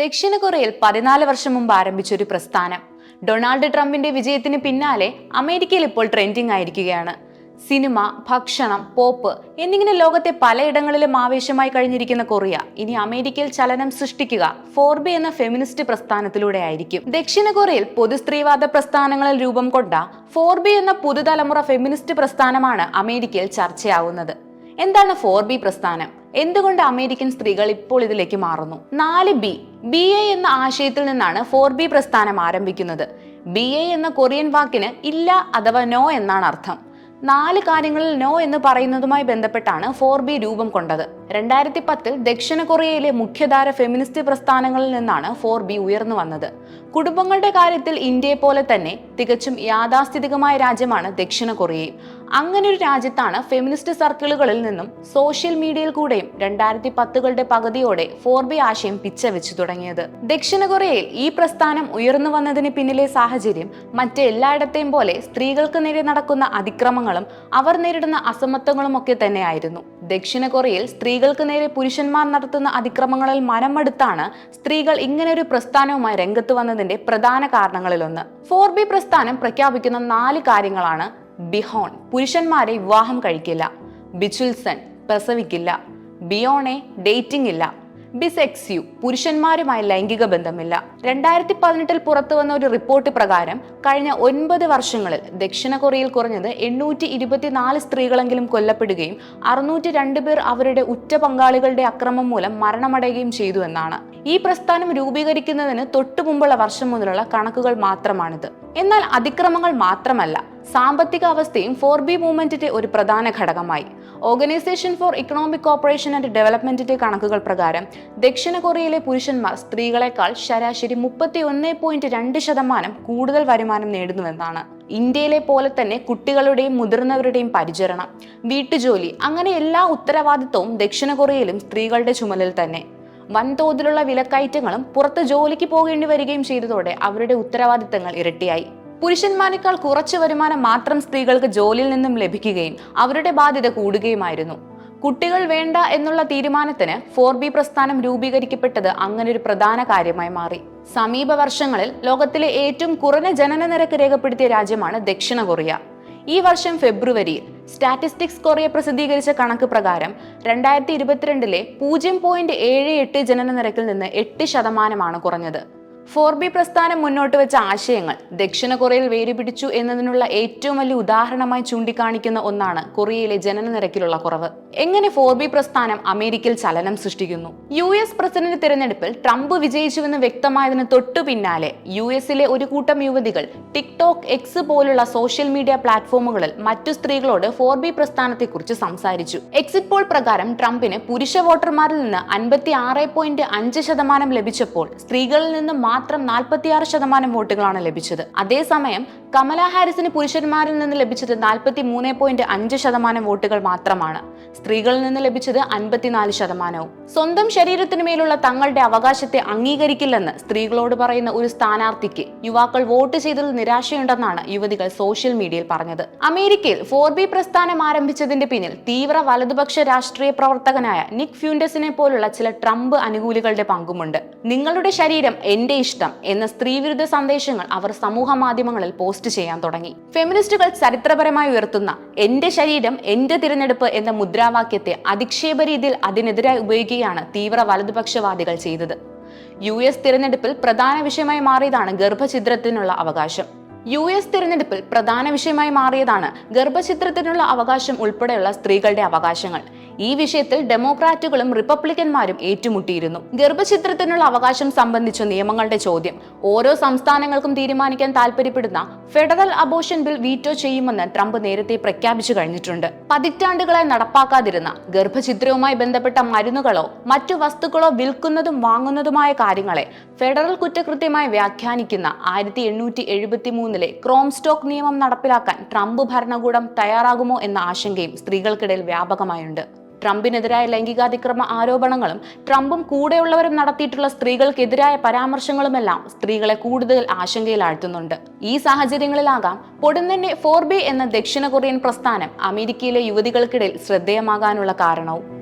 ദക്ഷിണ കൊറിയയിൽ പതിനാല് വർഷം മുമ്പ് ആരംഭിച്ച ഒരു പ്രസ്ഥാനം. ഡൊണാൾഡ് ട്രംപിന്റെ വിജയത്തിന് പിന്നാലെ അമേരിക്കയിൽ ഇപ്പോൾ ട്രെൻഡിംഗ് ആയിരിക്കുകയാണ്. സിനിമ ഭക്ഷണം പോപ്പ് എന്നിങ്ങനെ ലോകത്തെ പലയിടങ്ങളിലും ആവേശമായി കഴിഞ്ഞിരിക്കുന്ന കൊറിയ ഇനി അമേരിക്കയിൽ ചലനം സൃഷ്ടിക്കുക ഫോർബി എന്ന ഫെമിനിസ്റ്റ് പ്രസ്ഥാനത്തിലൂടെ ആയിരിക്കും. ദക്ഷിണ കൊറിയയിൽ പൊതു സ്ത്രീവാദ പ്രസ്ഥാനങ്ങളിൽ രൂപം കൊണ്ട ഫോർബി എന്ന പുതുതലമുറ ഫെമിനിസ്റ്റ് പ്രസ്ഥാനമാണ് അമേരിക്കയിൽ ചർച്ചയാവുന്നത്. എന്താണ് ഫോർ ബി പ്രസ്ഥാനം? എന്തുകൊണ്ട് അമേരിക്കൻ സ്ത്രീകൾ ഇപ്പോൾ ഇതിലേക്ക് മാറുന്നു? നാല് ബി. ബി എ എന്ന ആശയത്തിൽ നിന്നാണ് ഫോർ ബി പ്രസ്ഥാനം ആരംഭിക്കുന്നത്. ബി എ എന്ന കൊറിയൻ വാക്കിന് ഇല്ല അഥവാ നോ എന്നാണ് അർത്ഥം. നാല് കാര്യങ്ങളിൽ നോ എന്ന് പറയുന്നതുമായി ബന്ധപ്പെട്ടാണ് ഫോർ ബി രൂപം കൊണ്ടത്. രണ്ടായിരത്തി പത്തിൽ ദക്ഷിണ കൊറിയയിലെ മുഖ്യധാര ഫെമിനിസ്റ്റ് പ്രസ്ഥാനങ്ങളിൽ നിന്നാണ് ഫോർ ബി ഉയർന്നു വന്നത്. കുടുംബങ്ങളുടെ കാര്യത്തിൽ ഇന്ത്യയെ പോലെ തന്നെ തികച്ചും യാഥാസ്ഥിതികമായ രാജ്യമാണ് ദക്ഷിണ കൊറിയയും. അങ്ങനെ ഒരു രാജ്യത്താണ് ഫെമിനിസ്റ്റ് സർക്കിളുകളിൽ നിന്നും സോഷ്യൽ മീഡിയയിൽ കൂടെയും രണ്ടായിരത്തി പത്തുകളുടെ പകുതിയോടെ ഫോർ ബി ആശയം പിച്ചവെച്ചു തുടങ്ങിയത്. ദക്ഷിണ കൊറിയയിൽ ഈ പ്രസ്ഥാനം ഉയർന്നു വന്നതിന് പിന്നിലെ സാഹചര്യം മറ്റെല്ലായിടത്തെയും പോലെ സ്ത്രീകൾക്ക് നേരെ നടക്കുന്ന അതിക്രമങ്ങളും അവർ നേരിടുന്ന അസമത്വങ്ങളും ഒക്കെ തന്നെയായിരുന്നു. ദക്ഷിണ കൊറിയയിൽ സ്ത്രീകൾക്ക് നേരെ പുരുഷന്മാർ നടത്തുന്ന അതിക്രമങ്ങളിൽ മനമെടുത്താണ് സ്ത്രീകൾ ഇങ്ങനെ ഒരു പ്രസ്ഥാനവുമായി രംഗത്ത് വന്നതിന്റെ പ്രധാന കാരണങ്ങളിലൊന്ന്. ഫോർ ബി പ്രസ്ഥാനം പ്രഖ്യാപിക്കുന്ന നാല് കാര്യങ്ങളാണ് ബിഹോൺ പുരുഷന്മാരെ വിവാഹം കഴിക്കില്ല ബിച്ചുൽസൺ പ്രസവിക്കില്ല ബിയോണെ ഡേറ്റിംഗ് ഇല്ല ബിസെക്സ്യു പുരുഷന്മാരുമായി ലൈംഗിക ബന്ധമില്ല. രണ്ടായിരത്തി പതിനെട്ടിൽ പുറത്തു വന്ന ഒരു റിപ്പോർട്ട് പ്രകാരം കഴിഞ്ഞ ഒൻപത് വർഷങ്ങളിൽ ദക്ഷിണ കൊറിയയിൽ കുറഞ്ഞത് എണ്ണൂറ്റി ഇരുപത്തിനാല് സ്ത്രീകളെങ്കിലും കൊല്ലപ്പെടുകയും അറുന്നൂറ്റി രണ്ട് പേർ അവരുടെ ഉറ്റ പങ്കാളികളുടെ അക്രമം മൂലം മരണമടയുകയും ചെയ്തു എന്നാണ്. ഈ പ്രസ്ഥാനം രൂപീകരിക്കുന്നതിന് തൊട്ടു മുമ്പുള്ള വർഷം മുതലുള്ള കണക്കുകൾ മാത്രമാണിത്. എന്നാൽ അതിക്രമങ്ങൾ മാത്രമല്ല. സാമ്പത്തിക അവസ്ഥയും ഫോർ ബി മൂവ്മെന്റിന്റെ ഒരു പ്രധാന ഘടകമായി. Organisation for economic cooperation and ഡെവലപ്മെന്റിന്റെ കണക്കുകൾ പ്രകാരം ദക്ഷിണ കൊറിയയിലെ പുരുഷന്മാർ സ്ത്രീകളെക്കാൾ ശരാശരി മുപ്പത്തി ഒന്ന് പോയിന്റ് രണ്ട് ശതമാനം കൂടുതൽ വരുമാനം നേടുന്നുവെന്നാണ്. ഇന്ത്യയിലെ പോലെ തന്നെ കുട്ടികളുടെയും മുതിർന്നവരുടെയും പരിചരണം വീട്ടുജോലി അങ്ങനെ എല്ലാ ഉത്തരവാദിത്വവും ദക്ഷിണ കൊറിയയിലും സ്ത്രീകളുടെ ചുമലിൽ തന്നെ. വൻതോതിലുള്ള വിലക്കയറ്റങ്ങളും പുറത്ത് ജോലിക്ക് പോകേണ്ടി വരികയും ചെയ്തതോടെ അവരുടെ ഉത്തരവാദിത്തങ്ങൾ ഇരട്ടിയായി. പുരുഷന്മാരെക്കാൾ കുറച്ച് വരുമാനം മാത്രം സ്ത്രീകൾക്ക് ജോലിയിൽ നിന്നും ലഭിക്കുകയും അവരുടെ ബാധ്യത കൂടുകയുമായിരുന്നു. കുട്ടികൾ വേണ്ട എന്നുള്ള തീരുമാനത്തിന് ഫോർ ബി പ്രസ്ഥാനം രൂപീകരിക്കപ്പെട്ടത് അങ്ങനെ ഒരു പ്രധാന കാര്യമായി മാറി. സമീപ വർഷങ്ങളിൽ ലോകത്തിലെ ഏറ്റവും കുറഞ്ഞ ജനന നിരക്ക് രേഖപ്പെടുത്തിയ രാജ്യമാണ് ദക്ഷിണ കൊറിയ. ഈ വർഷം ഫെബ്രുവരിയിൽ സ്റ്റാറ്റിസ്റ്റിക്സ് കൊറിയ പ്രസിദ്ധീകരിച്ച കണക്ക് പ്രകാരം രണ്ടായിരത്തി ഇരുപത്തിരണ്ടിലെ പൂജ്യം പോയിന്റ് ഏഴ് എട്ട് ജനന നിരക്കിൽ നിന്ന് എട്ട് ശതമാനമാണ് കുറഞ്ഞത്. ഫോർ ബി പ്രസ്ഥാനം മുന്നോട്ട് വെച്ച ആശയങ്ങൾ ദക്ഷിണ കൊറിയയിൽ വേരുപിടിച്ചു എന്നതിനുള്ള ഏറ്റവും വലിയ ഉദാഹരണമായി ചൂണ്ടിക്കാണിക്കുന്ന ഒന്നാണ് കൊറിയയിലെ ജനന നിരക്കിലുള്ള കുറവ്. എങ്ങനെ ഫോർ ബി പ്രസ്ഥാനം അമേരിക്കയിൽ ചലനം സൃഷ്ടിക്കുന്നു? യു എസ് പ്രസിഡന്റ് തിരഞ്ഞെടുപ്പിൽ ട്രംപ് വിജയിച്ചുവെന്ന് വ്യക്തമായതിന് തൊട്ടു പിന്നാലെ യു എസിലെ ഒരു കൂട്ടം യുവതികൾ ടിക്ടോക്ക് എക്സ് പോലുള്ള സോഷ്യൽ മീഡിയ പ്ലാറ്റ്ഫോമുകളിൽ മറ്റു സ്ത്രീകളോട് ഫോർ ബി പ്രസ്ഥാനത്തെക്കുറിച്ച് സംസാരിച്ചു. എക്സിറ്റ് പോൾ പ്രകാരം ട്രംപിന് പുരുഷ വോട്ടർമാരിൽ നിന്ന് അൻപത്തി ആറ് പോയിന്റ് അഞ്ച് ശതമാനം ലഭിച്ചപ്പോൾ സ്ത്രീകളിൽ നിന്ന് മാത്രം നാൽപ്പത്തിയാറ് ശതമാനം വോട്ടുകളാണ് ലഭിച്ചത്. അതേസമയം കമല ഹാരിസിന് പുരുഷന്മാരിൽ നിന്ന് ലഭിച്ചത് നാൽപ്പത്തി മൂന്ന് പോയിന്റ് അഞ്ച് ശതമാനം വോട്ടുകൾ മാത്രമാണ്. സ്ത്രീകളിൽ നിന്ന് ലഭിച്ചത് അൻപത്തിനാല് ശതമാനവും. സ്വന്തം ശരീരത്തിനു മേലുള്ള തങ്ങളുടെ അവകാശത്തെ അംഗീകരിക്കില്ലെന്ന് സ്ത്രീകളോട് പറയുന്ന ഒരു സ്ഥാനാർത്ഥിക്ക് യുവാക്കൾ വോട്ട് ചെയ്തതിൽ നിരാശയുണ്ടെന്നാണ് യുവതികൾ സോഷ്യൽ മീഡിയയിൽ പറഞ്ഞത്. അമേരിക്കയിൽ ഫോർ ബി പ്രസ്ഥാനം ആരംഭിച്ചതിന്റെ പിന്നിൽ തീവ്ര വലതുപക്ഷ രാഷ്ട്രീയ പ്രവർത്തകനായ നിക് ഫ്യൂണ്ടസിനെ പോലുള്ള ചില ട്രംപ് അനുകൂലികളുടെ പങ്കുമുണ്ട്. നിങ്ങളുടെ ശരീരം എന്റെ ഇഷ്ടം എന്ന സ്ത്രീവിരുദ്ധ സന്ദേശങ്ങൾ അവർ സമൂഹ മാധ്യമങ്ങളിൽ പോസ്റ്റ് ചെയ്യാൻ തുടങ്ങി. ഫെമിനിസ്റ്റുകൾ ചരിത്രപരമായി ഉയർത്തുന്ന എന്റെ ശരീരം എന്റെ തിരഞ്ഞെടുപ്പ് എന്ന മുദ്രാവാക്യത്തെ അധിക്ഷേപ രീതിയിൽ അതിനെതിരായി ഉപയോഗിക്കുകയാണ് തീവ്ര വലതുപക്ഷവാദികൾ ചെയ്തത്. യു എസ് തിരഞ്ഞെടുപ്പിൽ പ്രധാന വിഷയമായി മാറിയതാണ് ഗർഭഛിദ്രത്തിനുള്ള അവകാശം. യു എസ് തിരഞ്ഞെടുപ്പിൽ പ്രധാന വിഷയമായി മാറിയതാണ് ഗർഭഛിദ്രത്തിനുള്ള അവകാശം ഉൾപ്പെടെയുള്ള സ്ത്രീകളുടെ അവകാശങ്ങൾ. ഈ വിഷയത്തിൽ ഡെമോക്രാറ്റുകളും റിപ്പബ്ലിക്കന്മാരും ഏറ്റുമുട്ടിയിരുന്നു. ഗർഭഛിദ്രത്തിനുള്ള അവകാശം സംബന്ധിച്ച നിയമങ്ങളുടെ ചോദ്യം. ഓരോ സംസ്ഥാനങ്ങൾക്കും തീരുമാനിക്കാൻ താൽപര്യപ്പെടുന്ന ഫെഡറൽ അബോഷൻ ബിൽ വീറ്റോ ചെയ്യുമെന്ന് ട്രംപ് നേരത്തെ പ്രഖ്യാപിച്ചു കഴിഞ്ഞിട്ടുണ്ട്. പതിറ്റാണ്ടുകളായി നടപ്പാക്കാതിരുന്ന ഗർഭഛിദ്രവുമായി ബന്ധപ്പെട്ട മരുന്നുകളോ മറ്റു വസ്തുക്കളോ വിൽക്കുന്നതും വാങ്ങുന്നതുമായ കാര്യങ്ങളെ ഫെഡറൽ കുറ്റകൃത്യമായി വ്യാഖ്യാനിക്കുന്ന ആയിരത്തി എണ്ണൂറ്റി എഴുപത്തി മൂന്നിലെ ക്രോം സ്റ്റോക്ക് നിയമം നടപ്പിലാക്കാൻ ട്രംപ് ഭരണകൂടം തയ്യാറാകുമോ എന്ന ആശങ്കയും സ്ത്രീകൾക്കിടയിൽ വ്യാപകമായുണ്ട്. ട്രംപിനെതിരായ ലൈംഗികാതിക്രമ ആരോപണങ്ങളും ട്രംപും കൂടെയുള്ളവരും നടത്തിയിട്ടുള്ള സ്ത്രീകൾക്കെതിരായ പരാമർശങ്ങളുമെല്ലാം സ്ത്രീകളെ കൂടുതൽ ആശങ്കയിലാഴ്ത്തുന്നുണ്ട്. ഈ സാഹചര്യങ്ങളിലാകാം പൊടുന്നെ ഫോർ ബി എന്ന ദക്ഷിണ കൊറിയൻ പ്രസ്ഥാനം അമേരിക്കയിലെ യുവതികൾക്കിടയിൽ ശ്രദ്ധേയമാകാനുള്ള കാരണവും.